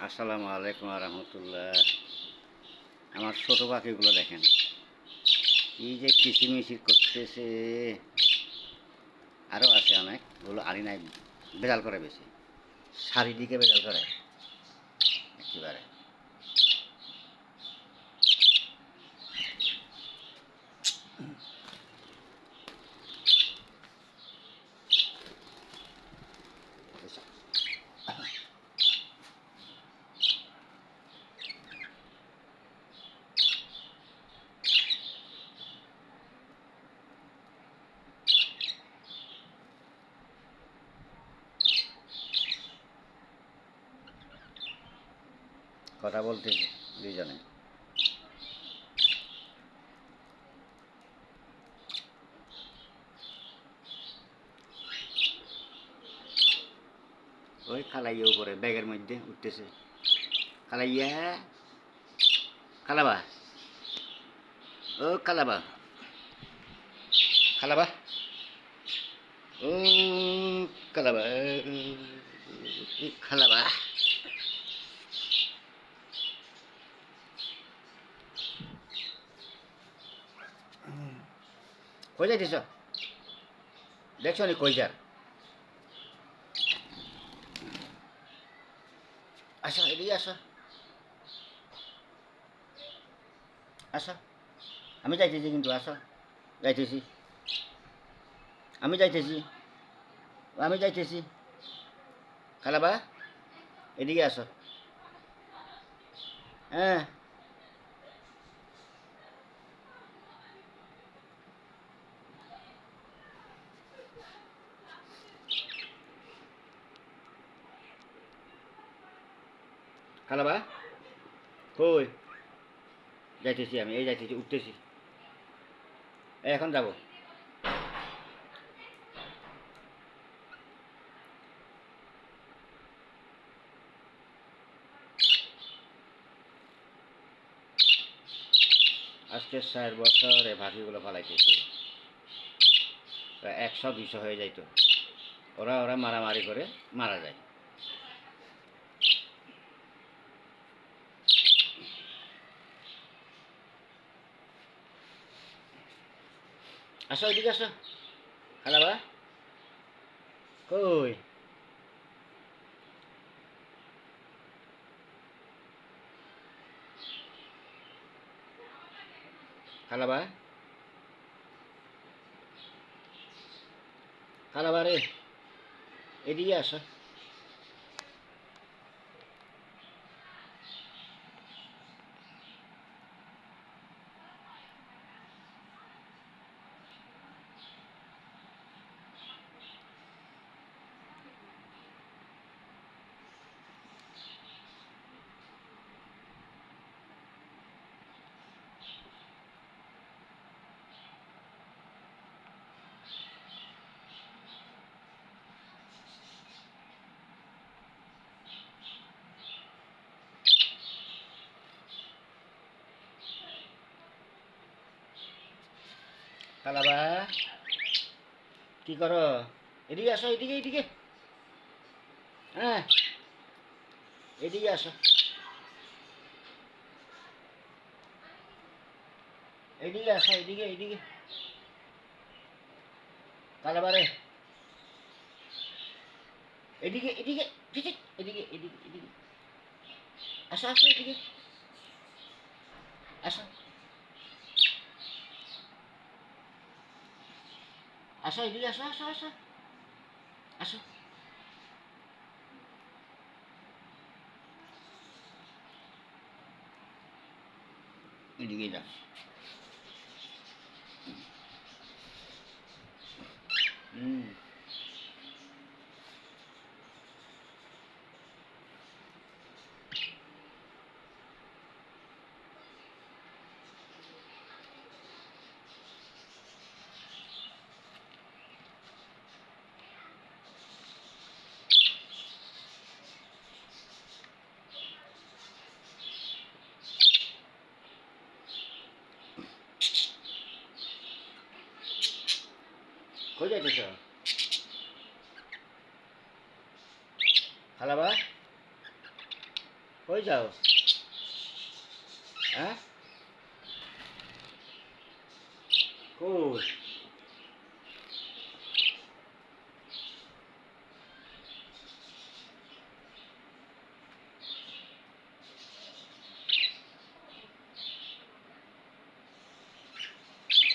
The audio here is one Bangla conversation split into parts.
আসসালামু আলাইকুম রহমতুল্লাহ। আমার ছোট পাখিগুলো দেখেন। এই যে কিচিমিচির করতেছে। আরও আছে অনেক, ওগুলো আনি নাই বেজাল করে বেশি। চারিদিকে বেজাল করে। একেবারে। কথা বলতেছি, দুইজনে। ওই খালাইয়া উপরে, ব্যাগের মধ্যে উঠতেছে। খালাইয়া, খালাবা। ও খালাবা। খালাবা। ও খালাবা খালাবা। কই যাইতেছ দেখছ নি কই যার আসো, এদিকে আসো। আসো। আমি যাইতেছি কিন্তু, আসো। যাইতেছি। আমি যাইতেছি। আমি যাইতেছি। খালাবা, এদিকে আসো। হ্যাঁ। খালাবা কই? যাইতেছি আমি, এই যাইতেছি, উঠতেছি। এখন যাব। আজকে চার বছর এই ভাগিগুলো ফালাইতেছি। একশো, দুইশো হয়ে যাইতো। ওরা ওরা মারামারি করে মারা যায়। আসো এদিকে আসো। খালাবা কই? খালাবা খালাবা রে এদিকে আসো। খালাবা কি করো? এদিকে আসো, এদিকে এদিকে। হ্যাঁ এদিকে আসো। এদিকে আসো, এদিকে এদিকে। কালাবারে এদিকে এদিকে এদিকে এদিকে এদিকে। আসো আসো, এদিকে। আসো। আসো এদিকে আসো আসো আসো আসো এদিকে যা হুম কই যাইতেছ খালাবা? কই যাও? হ্যাঁ? কই?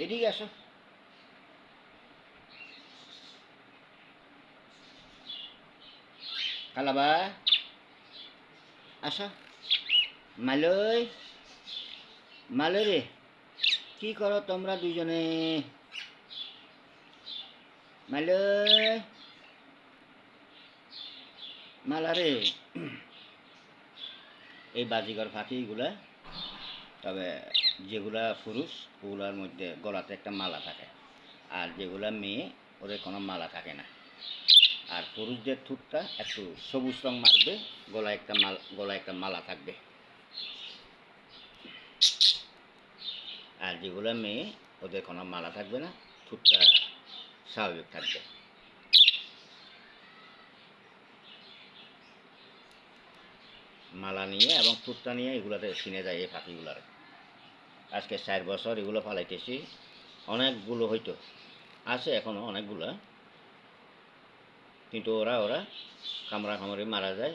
এদিকে আসো। কালাবা আসো মালই মালই রে, কি করো তোমরা দুজনে মালই মালা রে। এই বাজিগর ফাঁকিগুলা, তবে যেগুলা পুরুষ, ওগুলার মধ্যে গলাতে একটা মালা থাকে। আর যেগুলা মেয়ে, ওদের কোনো মালা থাকে না। আর পুরুষদের ঠোঁটটা একটু সবুজ রং মারবে, গলায় একটা মাল, গলায় একটা মালা থাকবে। আর যেগুলো মেয়ে, ওদের কোনো মালা থাকবে না, ঠোঁটটা স্বাভাবিক থাকবে। মালা নিয়ে এবং ঠোঁটটা নিয়ে এগুলাতে চিনে যায় এই পাখিগুলার। আজকে চার বছর এগুলো ফালাইতেছি অনেকগুলো হয়তো আছে এখনও অনেকগুলো। কিন্তু ওরা ওরা কামড়া কামড়ে মারা যায়।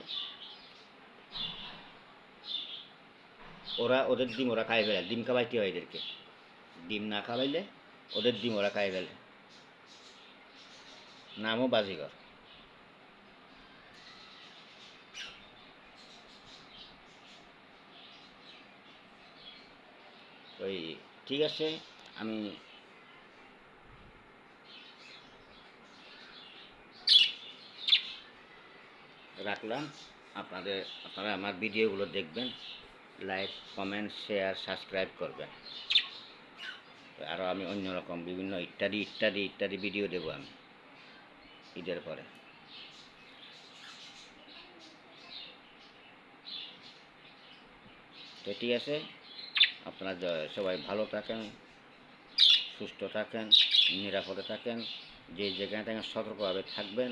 ওরা ওদের ডিম ওরা খাই ফেলে, ডিম খাওয়াইতে হয় এদেরকে। ডিম না খাওয়াইলে ওদের ডিম ওরা খাই ফেলে। নামও বাজিঘর ওই ঠিক আছে, আমি রাখলাম। আপনাদের আপনারা আমার ভিডিওগুলো দেখবেন লাইক কমেন্ট শেয়ার সাবস্ক্রাইব করবেন। আরও আমি অন্যরকম বিভিন্ন ইত্যাদি ইত্যাদি ইত্যাদি ভিডিও দেবো আমি ঈদের পরে। তো ঠিক আছে, আপনারা সবাই ভালো থাকেন, সুস্থ থাকেন, নিরাপদে থাকেন, যে যেখানে থাকেন সতর্কভাবে থাকবেন।